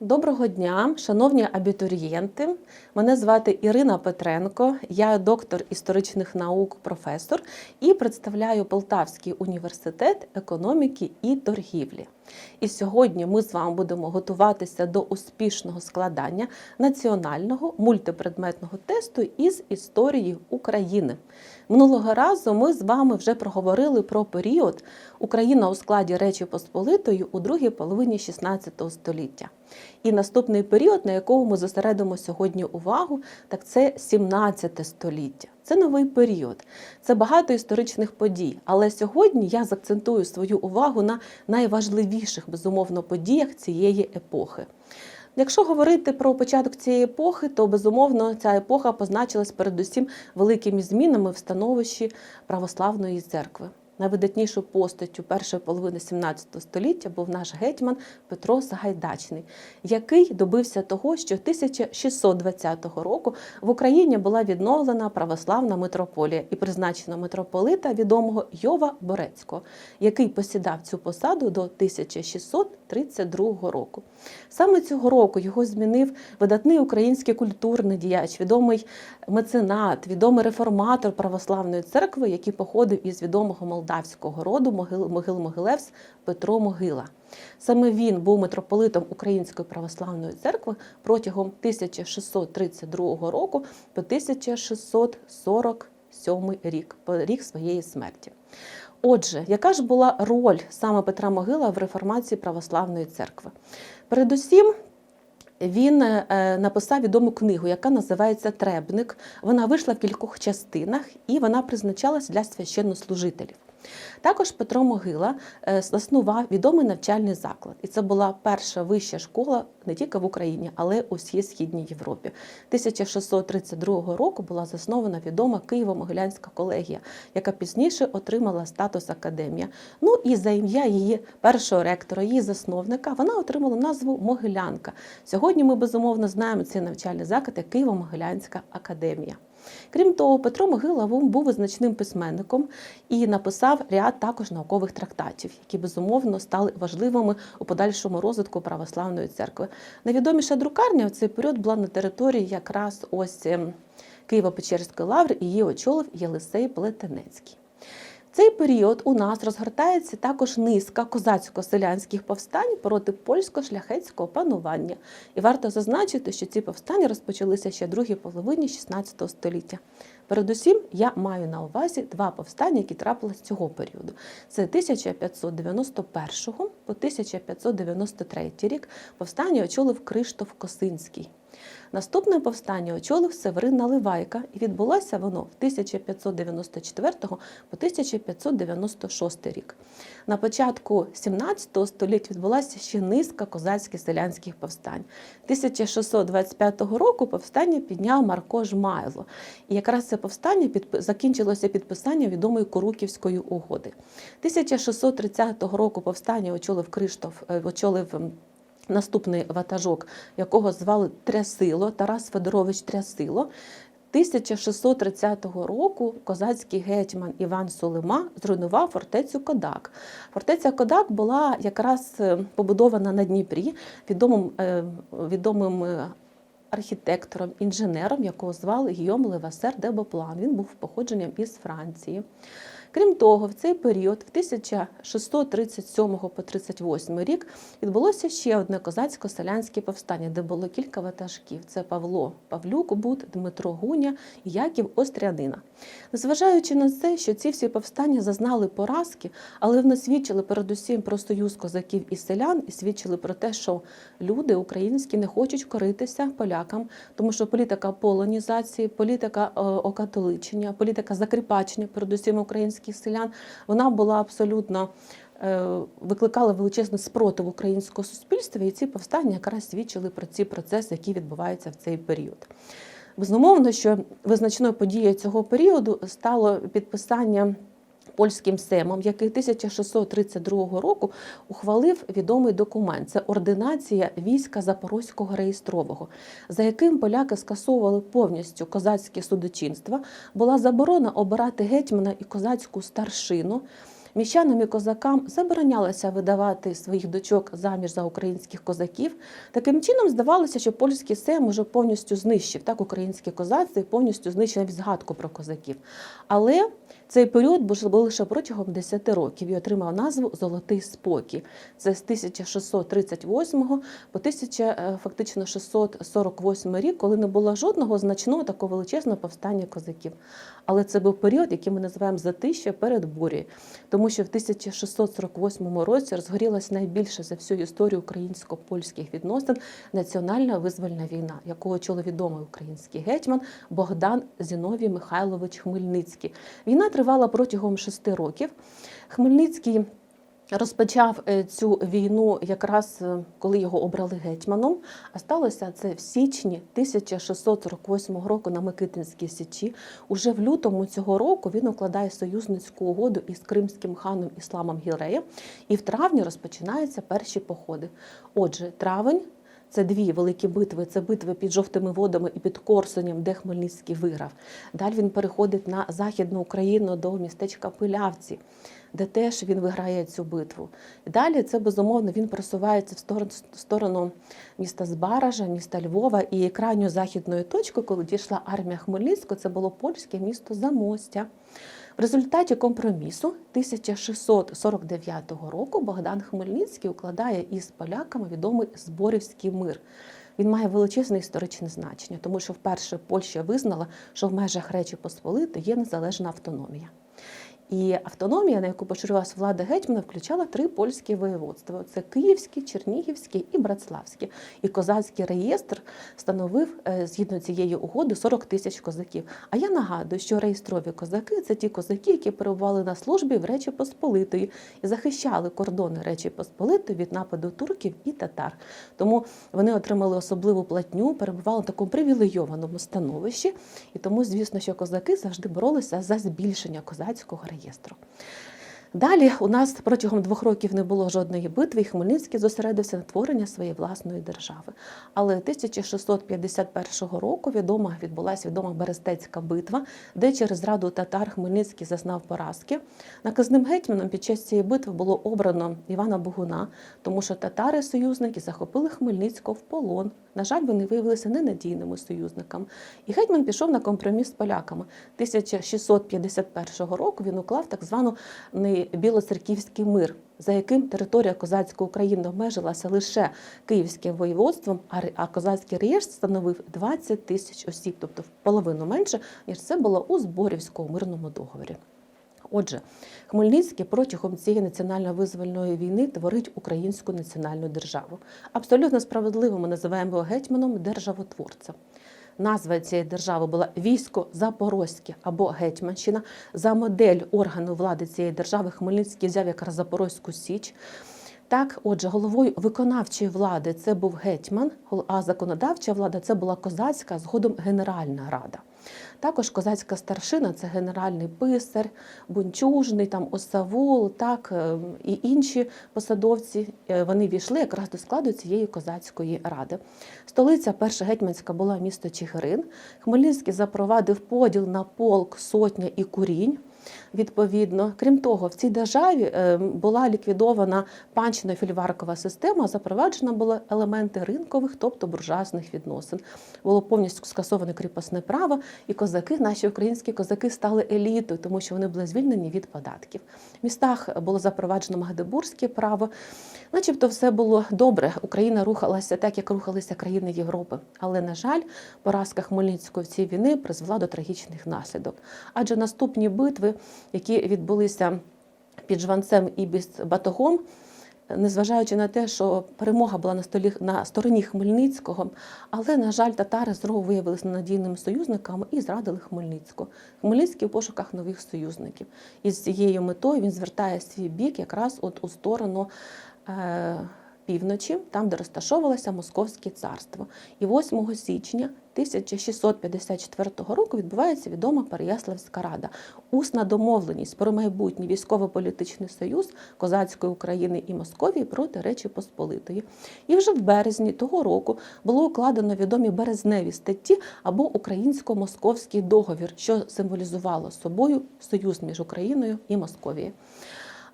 Доброго дня, шановні абітурієнти. Мене звати Ірина Петренко, я доктор історичних наук, професор і представляю Полтавський університет економіки і торгівлі. І сьогодні ми з вами будемо готуватися до успішного складання національного мультипредметного тесту із історії України. Минулого разу ми з вами вже проговорили про період Україна у складі Речі Посполитої у другій половині 16 століття. І наступний період, на якому ми зосередимо сьогодні увагу, так це 17 століття. Це новий період, це багато історичних подій. Але сьогодні я закцентую свою увагу на найважливіших, безумовно, подіях цієї епохи. Якщо говорити про початок цієї епохи, то безумовно ця епоха позначилась передусім великими змінами в становищі православної церкви. Найвидатнішою постаттю першої половини 17 століття був наш гетьман Петро Сагайдачний, який добився того, що 1620 року в Україні була відновлена православна митрополія і призначено митрополита відомого Йова Борецького, який посідав цю посаду до 1632 року. Саме цього року його змінив видатний український культурний діяч, відомий меценат, відомий реформатор православної церкви, який походив із відомого молдавського роду Могил Могил Могилевс Петро Могила. Саме він був митрополитом Української православної церкви протягом 1632 року по 1647 рік, рік своєї смерті. Отже, яка ж була роль саме Петра Могила в реформації православної церкви? Передусім, він е, написав відому книгу, яка називається Требник. Вона вийшла в кількох частинах і вона призначалась для священнослужителів. Також Петро Могила е, заснував відомий навчальний заклад, і це була перша вища школа не тільки в Україні, але у всій східній Європі. 1632 року була заснована відома Києво-Могилянська колегія, яка пізніше отримала статус академія. Ну і за ім'я її першого ректора, її засновника, вона отримала назву Могилянка. Сьогодні ми безумовно знаємо цей навчальний заклад як Києво-Могилянська академія. Крім того, Петро Могила був визначним письменником і написав ряд також наукових трактатів, які безумовно стали важливими у подальшому розвитку православної церкви. Найвідоміша друкарня в цей період була на території якраз ось ем, Києво-Печерської лаври, і її очолив Єлисей Плетенецький. Цей період у нас розгортається також низка козацько-селянських повстань проти польсько-шляхетського панування. І варто зазначити, що ці повстання розпочалися ще в другій половині 16 століття. Передусім, я маю на увазі два повстання, які трапилися цього періоду. Це 1591 по 1593 рік повстання очолив Криштоф Косинський. Наступне повстання очолив Северин Наливайка, і відбулося воно в 1594 по 1596 рік. На початку 17 століття відбулася ще низка козацьких селянських повстань. 1625 року повстання підняв Марко Жмайло. І якраз це повстання закінчилося підписанням відомої Коруківської угоди. 1630 року повстання очолив Криштоф, е, очолив наступний ватажок, якого звали Трясило, Тарас Федорович Трясило. 1630 року козацький гетьман Іван Солима зруйнував фортецю Кодак. Фортеця Кодак була якраз е, побудована на Дніпрі відомим е, відомим архітектором, інженером, якого звали Гійом Левасер де Боплан. Він був походженням із Франції. Крім того, в цей період, в 1637 по 38 рік, відбулося ще одне козацько-селянське повстання, де було кілька ватажків: це Павло Павлюк, Бут, Дмитро Гуня Яків Острянина. Незважаючи на це, що ці всі повстання зазнали поразки, але вони свідчили передусім про союз козаків і селян, і свідчили про те, що люди українські не хочуть коритися полякам, тому що політика полонізації, політика е, окатоличення, політика закріпачення, передусім українських селян, вона була абсолютно. е, Викликала величезний спротив українського суспільства, і ці повстання якраз свідчили про ці процеси, які відбуваються в цей період. Безумовно, що визначною подією цього періоду стало підписання польським семом, який 1632 року ухвалив відомий документ. Це ординація війська Запорозького реєстрового, за яким поляки скасовували повністю козацьке судочинство. Була заборона обирати гетьмана і козацьку старшину. Міщанам і козакам заборонялося видавати своїх дочок заміж за українських козаків. Таким чином здавалося, що польський сейм уже повністю знищив так українське козацтво і повністю знищив згадку про козаків. Але цей період був лише протягом 10 років і отримав назву Золотий спокій. Це з 1638 по 1000, е, фактично 648 рік, коли не було жодного значного такого величезного повстання козаків. Але це був період, який ми називаємо затища перед бурею, тому що в 1648 році розгорілася найбільша за всю історію українсько-польських відносин національна визвольна війна, яку очолив відомий український гетьман Богдан Зіновій Михайлович Хмельницький. Війна тривала протягом шести років. Хмельницький Розпочав е, цю війну якраз е, коли його обрали гетьманом. А сталося це в січні 1648 року на Микитинській січі. Уже в лютому цього року він укладає союзницьку угоду із кримським ханом Ісламом Гіреєм, і в травні розпочинаються перші походи. Отже, травень. Це дві великі битви. Це битви під жовтими водами і під Корсунем, де Хмельницький виграв. Далі він переходить на Західну Україну до містечка Пилявці, де теж він виграє цю битву. Далі це безумовно він просувається в сторону, міста Збаража, міста Львова і крайньою західною точкою, коли дійшла армія Хмельницького, це було польське місто Замостя. В результаті компромісу 1649 року Богдан Хмельницький укладає із поляками відомий Зборівський мир. Він має величезне історичне значення, тому що вперше Польща визнала, що в межах Речі Посполити є незалежна автономія. І автономія, на яку поширювалася влада гетьмана, включала три польські воєводства: це Київське, Чернігівське і Братславське. І козацький реєстр становив е, згідно цієї угоди 40 тисяч козаків. А я нагадую, що реєстрові козаки це ті козаки, які перебували на службі в Речі Посполитої і захищали кордони Речі Посполитої від нападу турків і татар. Тому вони отримали особливу платню, перебували в такому привілейованому становищі, і тому, звісно, що козаки завжди боролися за збільшення козацького реєстру реєстру. Далі у нас протягом двох років не було жодної битви, і Хмельницький зосередився на творення своєї власної держави. Але 1651 року відома відбулася відома Берестецька битва, де через раду татар Хмельницький зазнав поразки. Наказним гетьманом під час цієї битви було обрано Івана Богуна, тому що татари-союзники захопили Хмельницького в полон. На жаль, вони виявилися ненадійними союзниками. І гетьман пішов на компроміс з поляками. 1651 року він уклав так звану білоцерківський мир, за яким територія козацької України обмежилася лише київським воєводством, а козацький реєстр становив 20 тисяч осіб, тобто в половину менше, ніж це було у Зборівському мирному договорі. Отже, Хмельницький протягом цієї національно-визвольної війни творить українську національну державу. Абсолютно справедливо ми називаємо його гетьманом державотворцем. Назва цієї держави була військо Запорозьке або Гетьманщина. За модель органу влади цієї держави Хмельницький взяв якраз Запорозьку Січ. Так, отже, головою виконавчої влади це був гетьман, а законодавча влада це була козацька, згодом Генеральна Рада. Також козацька старшина це генеральний писар, бунчужний, там осавул, так е, і інші посадовці. е, Вони війшли якраз до складу цієї козацької ради. Столиця перша гетьманська була місто Чигирин. Хмельницький запровадив поділ на полк, сотня і курінь. Відповідно, крім того, в цій державі е, була ліквідована панчина фільваркова система, запроваджена були елементи ринкових, тобто буржуазних відносин. Було повністю скасоване кріпосне право, і козаки, наші українські козаки, стали елітою, тому що вони були звільнені від податків. В містах було запроваджено магдебурзьке право, начебто все було добре. Україна рухалася так, як рухалися країни Європи. Але, на жаль, поразка Хмельницької в цій війни призвела до трагічних наслідок. Адже наступні битви які відбулися під Жванцем і Батогом, незважаючи на те, що перемога була на столі на стороні Хмельницького, але, на жаль, татари знову виявилися ненадійними союзниками і зрадили Хмельницького. Хмельницький у пошуках нових союзників. І з цією метою він звертає свій бік якраз от у сторону. Е Півночі, там, де розташовувалося Московське царство. І 8 січня 1654 року відбувається відома Переяславська рада, усна домовленість про майбутній військово-політичний союз козацької України і Московії проти Речі Посполитої. І вже в березні того року було укладено відомі березневі статті або українсько-московський договір, що символізувало собою союз між Україною і Московією.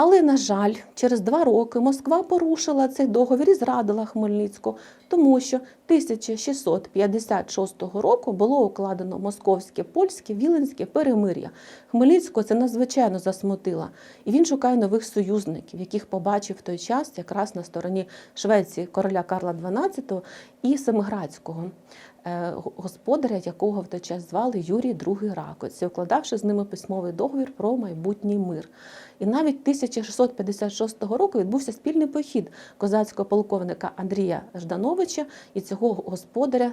Але, на жаль, через два роки Москва порушила цей договір і зрадила Хмельницьку, тому що 1656 року було укладено московське, польське, віленське перемир'я. Хмельницького це надзвичайно засмутило. І він шукає нових союзників, яких побачив в той час якраз на стороні Швеції короля Карла XII і Семиградського. е, Господаря, якого в той час звали Юрій II Ракоць, укладавши з ними письмовий договір про майбутній мир. І навіть 1656 року відбувся спільний похід козацького полковника Андрія Ждановича і цього господаря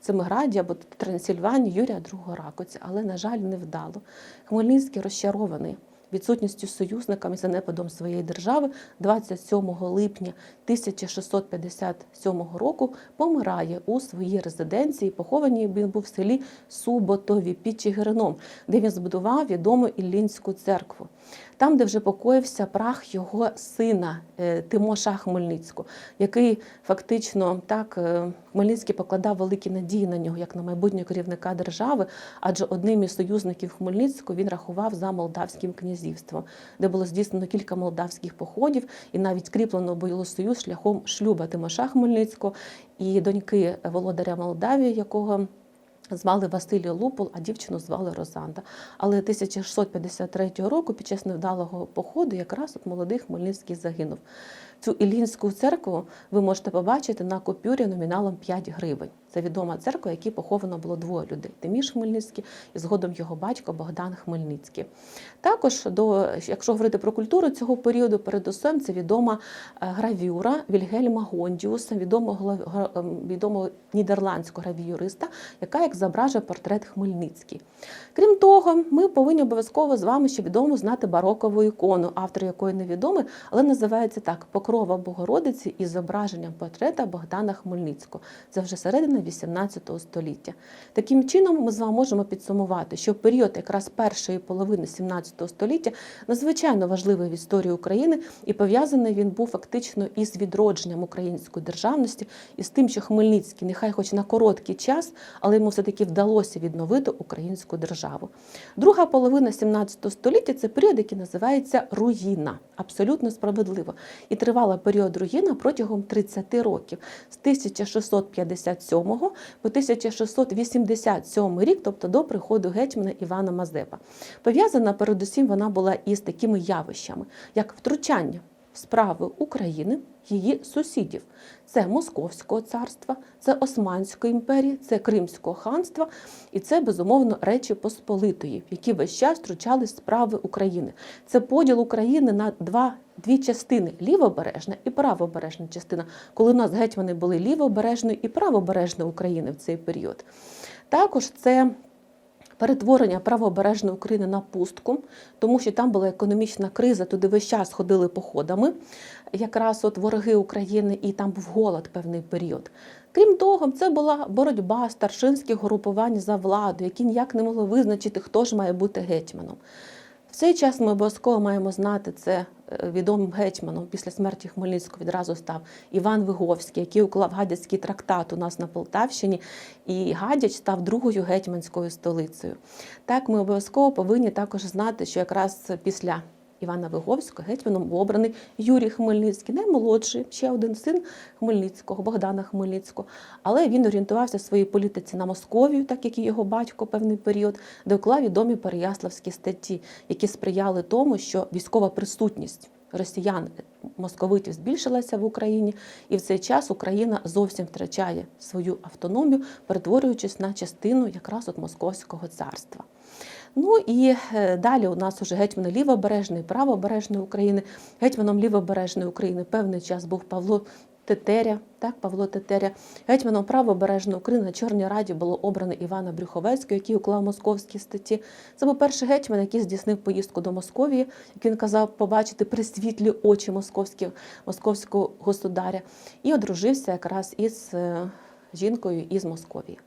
Семиграді або Трансильванії Юрія II Ракоця, але, на жаль, не вдало. Хмельницький розчарований відсутністю союзниками і занепадом своєї держави 27 липня 1657 року помирає у своїй резиденції. Похований він був в селі Суботові під Чигирином, де він збудував відому Іллінську церкву. Там, де вже покоївся прах його сина е, Тимоша Хмельницького, який фактично так е, Хмельницький покладав великі надії на нього як на майбутнього керівника держави, адже одним із союзників Хмельницького він рахував за молдавським князівством, де було здійснено кілька молдавських походів і навіть скріплено Союз шляхом шлюба Тимоша Хмельницького і доньки володаря Молдавії, якого Звали Василій Лупул, а дівчину звали Розанда. Але 1653 року, під час невдалого походу, якраз от молодий Хмельницький загинув. Цю Іллінську церкву ви можете побачити на купюрі номіналом 5 гривень. Це відома церква, якій поховано було двоє людей: Тиміш Хмельницький і згодом його батько Богдан Хмельницький. Також, до, якщо говорити про культуру цього періоду, передусім це відома е, гравюра Вільгельма Гондіуса, відомого, ем, відомого нідерландського гравіюриста, яка як зображує портрет Хмельницький. Крім того, ми повинні обов'язково з вами ще відомо знати барокову ікону, автор якої невідомий, але називається так Покрова Богородиці із зображенням портрета Богдана Хмельницького. Це вже середина 18 століття. Таким чином, ми з вами можемо підсумувати, що період якраз першої половини 17 століття надзвичайно важливий в історії України і пов'язаний він був фактично із відродженням української державності і з тим, що Хмельницький, нехай хоч на короткий час, але йому все-таки вдалося відновити українську державу. Друга половина 17 століття це період, який називається руїна. Абсолютно справедливо. І тривала період руїна протягом 30 років з 1657 по 1687 рік, тобто до приходу гетьмана Івана Мазепа. Пов'язана передусім вона була із такими явищами, як втручання справи України, її сусідів. Це Московського царства, це Османської імперії, це Кримського ханства і це, безумовно, Речі Посполитої, які весь час втручались справи України. Це поділ України на два. Дві частини лівобережна і правобережна частина, коли у нас гетьмани були лівобережної і правобережної України в цей період. Також це перетворення правобережної України на пустку, тому що там була економічна криза, туди весь час ходили походами, якраз от вороги України, і там був голод певний період. Крім того, це була боротьба старшинських групувань за владу, які ніяк не могли визначити, хто ж має бути гетьманом. В цей час ми обов'язково маємо знати це відомим гетьманом після смерті Хмельницького відразу став Іван Виговський, який уклав гадяцький трактат у нас на Полтавщині, і Гадяч став другою гетьманською столицею. Так, ми обов'язково повинні також знати, що якраз після Івана Виговського гетьманом був обраний Юрій Хмельницький, наймолодший, ще один син Хмельницького, Богдана Хмельницького. Але він орієнтувався в своїй політиці на Московію, так як і його батько певний період, де уклав відомі переяславські статті, які сприяли тому, що військова присутність росіян московитів збільшилася в Україні, і в цей час Україна зовсім втрачає свою автономію, перетворюючись на частину якраз от Московського царства. Ну і е, далі у нас уже гетьмани лівобережної, правобережної України. Гетьманом лівобережної України певний час був Павло Тетеря, так, Павло Тетеря. Гетьманом правобережної України на Чорній Раді було обрано Івана Брюховецького, який уклав московські статті. Це був перший гетьман, який здійснив поїздку до Московії, як він казав, побачити присвітлі очі московські, московського государя, і одружився якраз із е, жінкою із Московії.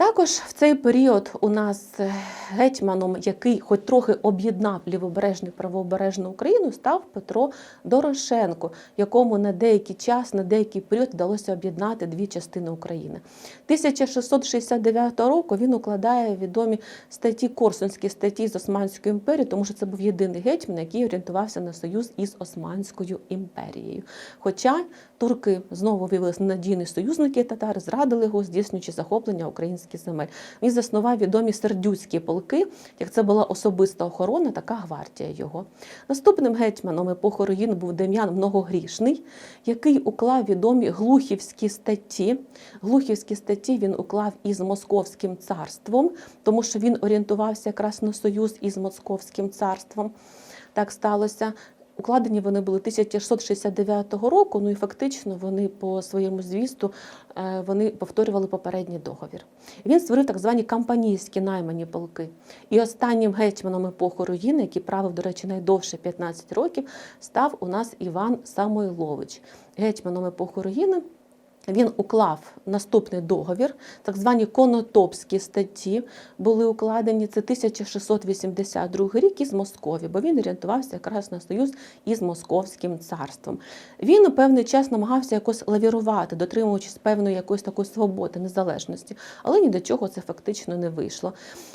Також в цей період у нас е, гетьманом, який хоч трохи об'єднав лівобережну і правобережну Україну, став Петро Дорошенко, якому на деякий час, на деякий період вдалося об'єднати дві частини України. 1669 року він укладає відомі статті Корсунські статті з Османської імперії, тому що це був єдиний гетьман, який орієнтувався на союз із Османською імперією. Хоча турки знову виявилися ненадійні союзники татар, зрадили його, здійснюючи захоплення українських земель. Він заснував відомі сердюцькі полки, як це була особиста охорона, така гвардія його. Наступним гетьманом епохи руїн був Дем'ян Многогрішний, який уклав відомі глухівські статті. Глухівські статті він уклав із Московським царством, тому що він орієнтувався якраз на союз із Московським царством. Так сталося. Укладені вони були 1669 року, ну і фактично вони по своєму звісту е, вони повторювали попередній договір. Він створив так звані кампанійські наймані полки. І останнім гетьманом епохи руїни, який правив, до речі, найдовше 15 років, став у нас Іван Самойлович. Гетьманом епохи руїни він уклав наступний договір, так звані конотопські статті були укладені. Це 1682 рік із Москові, бо він орієнтувався якраз на союз із Московським царством. Він певний час намагався якось лавірувати, дотримуючись певної якоїсь такої свободи, незалежності, але ні до чого це фактично не вийшло.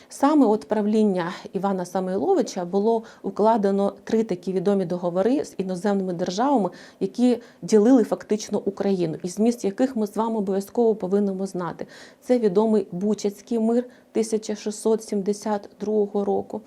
Саме от правління Івана Самойловича було укладено три такі відомі договори з іноземними державами, які ділили фактично Україну, і зміст яких ми з вами обов'язково повинні знати. Це відомий Бучацький мир 1672 року.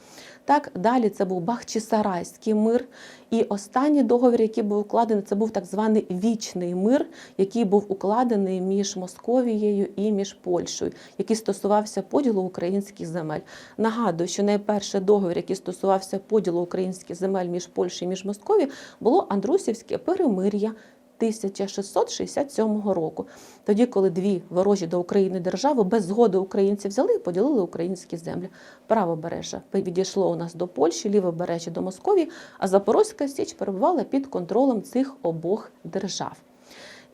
Так, далі це був Бахчисарайський мир. І останній договір, який був укладений, це був так званий вічний мир, який був укладений між Московією і між Польщею, який стосувався поділу українських земель. Нагадую, що найперший договір, який стосувався поділу українських земель між Польщею і між Московією, було Андрусівське перемир'я. 1667 року, тоді, коли дві ворожі до України держави без згоди українців взяли і поділили українські землі. Правобережжя відійшло у нас до Польщі, лівобережжя до Московії, а Запорозька Січ перебувала під контролем цих обох держав.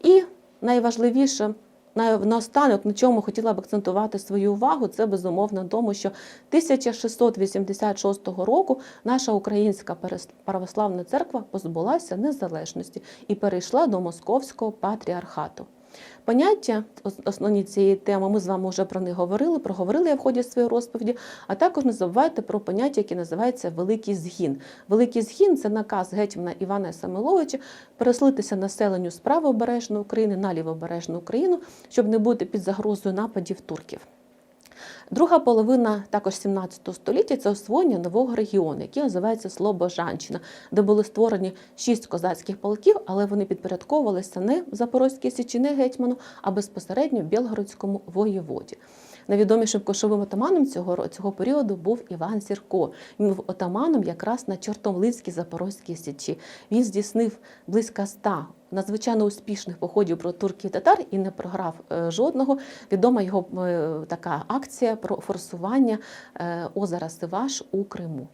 І найважливіше наостанок, на чому хотіла б акцентувати свою увагу, це безумовно тому, що 1686 року наша українська православна церква позбулася незалежності і перейшла до московського патріархату. Поняття основні цієї теми, ми з вами вже про них говорили, проговорили я в ході своєї розповіді, а також не забувайте про поняття, яке називається Великий згін. Великий згін це наказ гетьмана Івана Самиловича переслитися населенню з правобережної України на лівобережну Україну, щоб не бути під загрозою нападів турків. Друга половина також 17 століття це освоєння нового регіону, який називається Слобожанщина, де були створені шість козацьких полків, але вони підпорядковувалися не Запорозькій Січі, не гетьману, а безпосередньо Білгородському воєводі. Найвідомішим кошовим отаманом цього цього періоду був Іван Сірко. Він був отаманом якраз на Чортомлицькій Запорозькій Січі. Він здійснив близько ста надзвичайно успішних походів про турків і татар і не програв е, жодного. Відома його е, така акція про форсування е, озера Сиваш у Криму.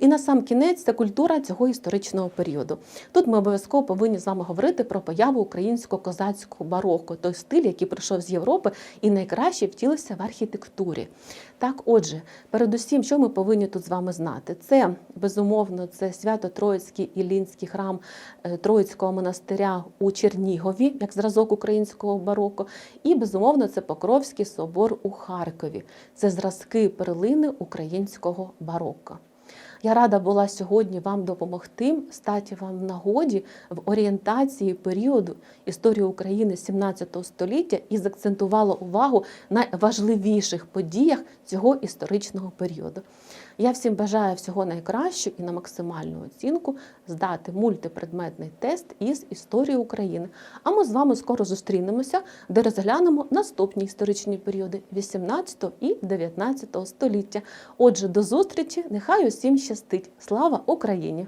І на сам кінець це культура цього історичного періоду. Тут ми обов'язково повинні з вами говорити про появу українського козацького бароко, той стиль, який прийшов з Європи і найкраще втілився в архітектурі. Так, отже, передусім, що ми повинні тут з вами знати? Це безумовно це свято Троїцький Іллінський храм е, Троїцького монастиря у Чернігові, як зразок українського бароко, і безумовно це Покровський собор у Харкові. Це зразки перлини українського бароко. Я рада була сьогодні вам допомогти, стати вам в нагоді в орієнтації періоду історії України 17 століття і закцентувала увагу на важливіших подіях цього історичного періоду. Я всім бажаю всього найкращого і на максимальну оцінку здати мультипредметний тест із історії України. А ми з вами скоро зустрінемося, де розглянемо наступні історичні періоди 18 і 19 століття. Отже, до зустрічі! Нехай усім щастить! Слава Україні!